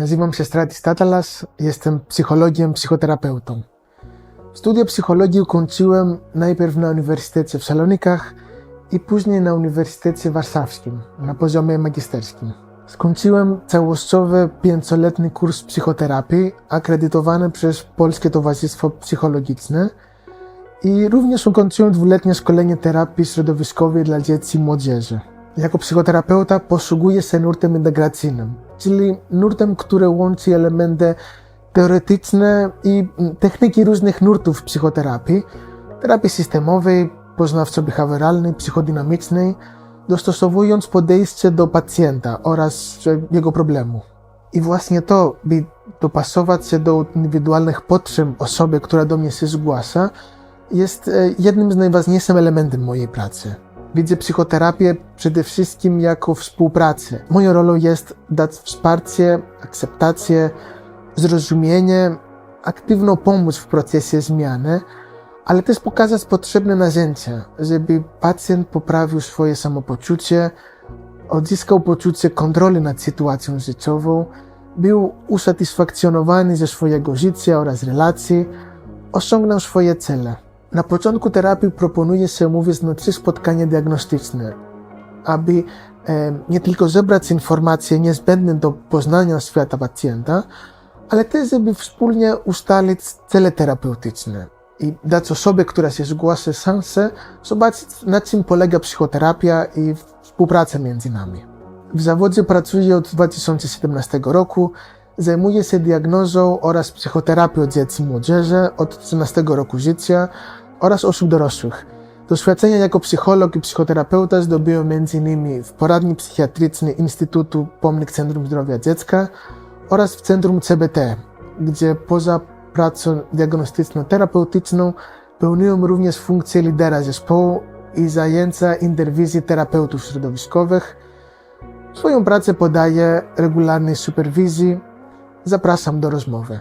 Nazywam się Stratis Tatalas, jestem psychologiem, psychoterapeutą. Studia psychologii ukończyłem najpierw na Uniwersytecie w Salonikach i później na Uniwersytecie Warszawskim na poziomie magisterskim. Skończyłem całościowy pięcioletni kurs psychoterapii akredytowany przez Polskie Towarzystwo Psychologiczne i również ukończyłem dwuletnie szkolenie terapii środowiskowej dla dzieci i młodzieży. Jako psychoterapeuta posługuję się nurtem integracyjnym, czyli nurtem, który łączy elementy teoretyczne i mm, techniki różnych nurtów psychoterapii, terapii systemowej, poznawczo-behawioralnej, psychodynamicznej, dostosowując podejście do pacjenta oraz jego problemu. I właśnie to, by dopasować się do indywidualnych potrzeb osoby, która do mnie się zgłasza, jest e, jednym z najważniejszych elementów mojej pracy. Widzę psychoterapię przede wszystkim jako współpracę. Moją rolą jest dać wsparcie, akceptację, zrozumienie, aktywną pomoc w procesie zmiany, ale też pokazać potrzebne narzędzia, żeby pacjent poprawił swoje samopoczucie, odzyskał poczucie kontroli nad sytuacją życiową, był usatysfakcjonowany ze swojego życia oraz relacji, osiągnął swoje cele. Na początku terapii proponuje się mówić na trzy spotkania diagnostyczne, aby e, nie tylko zebrać informacje niezbędne do poznania świata pacjenta, ale też, żeby wspólnie ustalić cele terapeutyczne i dać osobie, która się zgłasza, szansę zobaczyć, na czym polega psychoterapia i współpraca między nami. W zawodzie pracuję od 2017 roku, zajmuję się diagnozą oraz psychoterapią dzieci i młodzieży od 13 roku życia oraz osób dorosłych. Doświadczenia jako psycholog i psychoterapeuta zdobyłem m.in. w poradni psychiatrycznej Instytutu Pomnik Centrum Zdrowia Dziecka oraz w Centrum CBT, gdzie poza pracą diagnostyczno-terapeutyczną pełniłem również funkcję lidera zespołu i zajęcia interwizji terapeutów środowiskowych. Swoją pracę podaję regularnej superwizji. Zapraszam do rozmowy.